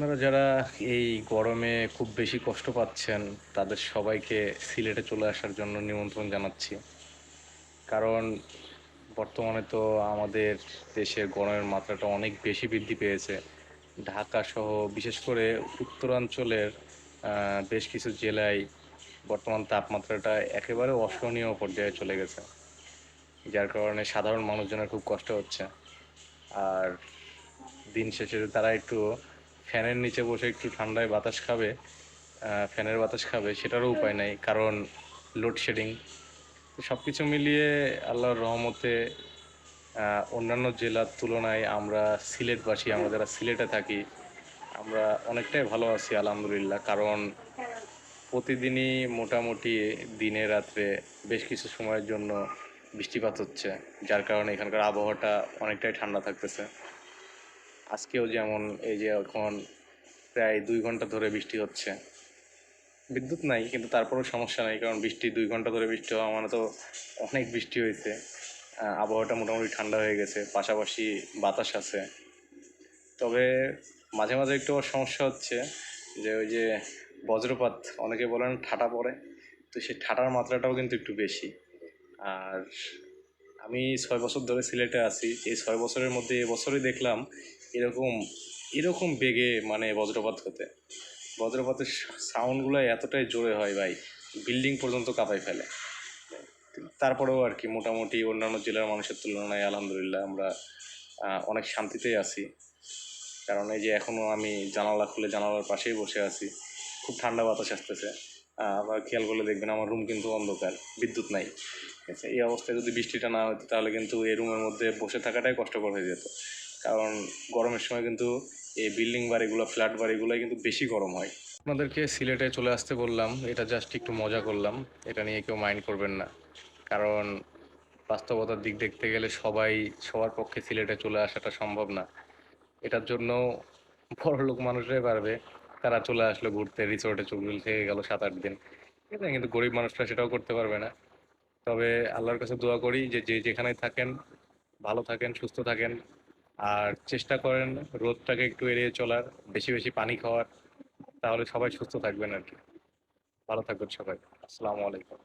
আপনারা যারা এই গরমে খুব বেশি কষ্ট পাচ্ছেন, তাদের সবাইকে সিলেটে চলে আসার জন্য নিমন্ত্রণ জানাচ্ছি। কারণ বর্তমানে তো আমাদের দেশে গরমের মাত্রাটা অনেক বেশি বৃদ্ধি পেয়েছে। ঢাকা সহ, বিশেষ করে উত্তরাঞ্চলের বেশ কিছু জেলায় বর্তমান তাপমাত্রাটা একেবারে অসহনীয় পর্যায়ে চলে গেছে। যার কারণে সাধারণ মানুষজনের খুব কষ্ট হচ্ছে। আর দিন শেষে তারা একটু ফ্যানের নিচে বসে একটু ঠান্ডায় বাতাস খাবে ফ্যানের বাতাস খাবে, সেটারও উপায় নাই, কারণ লোডশেডিং সব কিছু মিলিয়ে আল্লাহর রহমতে অন্যান্য জেলার তুলনায় আমরা সিলেটবাসী, আমরা যারা সিলেটে থাকি, আমরা অনেকটাই ভালো আছি, আলহামদুলিল্লাহ, কারণ প্রতিদিনই মোটামুটি দিনে রাত্রে বেশ কিছু সময়ের জন্য বৃষ্টিপাত হচ্ছে, যার কারণে এখানকার আবহাওয়াটা অনেকটাই ঠান্ডা থাকতেছে। আজকেও যেমন এই যে এখন প্রায় দুই ঘণ্টা ধরে বৃষ্টি হচ্ছে। বিদ্যুৎ নাই, কিন্তু তারপরেও সমস্যা নাই, কারণ বৃষ্টি দুই ঘণ্টা ধরে বৃষ্টি হওয়া মানে তো অনেক বৃষ্টি হয়েছে। আবহাওয়াটা মোটামুটি ঠান্ডা হয়ে গেছে, পাশাপাশি বাতাস আছে। তবে মাঝে মাঝে একটু সমস্যা হচ্ছে যে ওই যে বজ্রপাত, অনেকে বলেন ঠাটা পড়ে, তো সেই ঠাটার মাত্রাটাও কিন্তু একটু বেশি। আর আমি ছয় বছর ধরে সিলেটে আছি। এই ছয় বছরের মধ্যে এবছরই দেখলাম এরকম এরকম বেগে মানে বজ্রপাত হতে। বজ্রপাতের সাউন্ডগুলো এতটাই জোরে হয় ভাই বিল্ডিং পর্যন্ত কাঁপাই ফেলে। তারপরেও আর কি মোটামুটি অন্যান্য জেলার মানুষের তুলনায় আলহামদুলিল্লাহ আমরা অনেক শান্তিতেই আছি। কারণ এই যে এখনও আমি জানালা খুলে জানালার পাশেই বসে আছি, খুব ঠান্ডা বাতাস আসতেছে। আবার খেয়াল করলে দেখবেন আমার রুম কিন্তু অন্ধকার, বিদ্যুৎ নাই। ঠিক আছে? এই অবস্থায় যদি বৃষ্টিটা না হতো, তাহলে কিন্তু এই রুমের মধ্যে বসে থাকাটাই কষ্টকর হয়ে যেত। কারণ গরমের সময় কিন্তু এই বিল্ডিং বাড়িগুলো ফ্ল্যাট বাড়িগুলো কিন্তু বেশি গরম হয়। আপনাদেরকে সিলেটে চলে আসতে বললাম, এটা জাস্ট একটু মজা করলাম। এটা নিয়ে কেউ মাইন্ড করবেন না। কারণ বাস্তবতার দিক দেখতে গেলে সবাই, সবার পক্ষে সিলেটে চলে আসাটা সম্ভব না। এটার জন্য বড় লোক মানুষরাই পারবে। তারা চলে আসলো ঘুরতে রিসোর্টে চুল থেকে গেল সাত আট দিন। ঠিক আছে, কিন্তু গরিব মানুষরা সেটাও করতে পারবে না। তবে আল্লাহর কাছে দোয়া করি যে যে যেখানে থাকেন, ভালো থাকেন, সুস্থ থাকেন। আর চেষ্টা করেন রোদটাকে একটু এড়িয়ে চলার, বেশি বেশি পানি খাওয়ার। তাহলে সবাই সুস্থ থাকবেন আর কি। ভালো থাকবেন সবাই। আসসালামু আলাইকুম।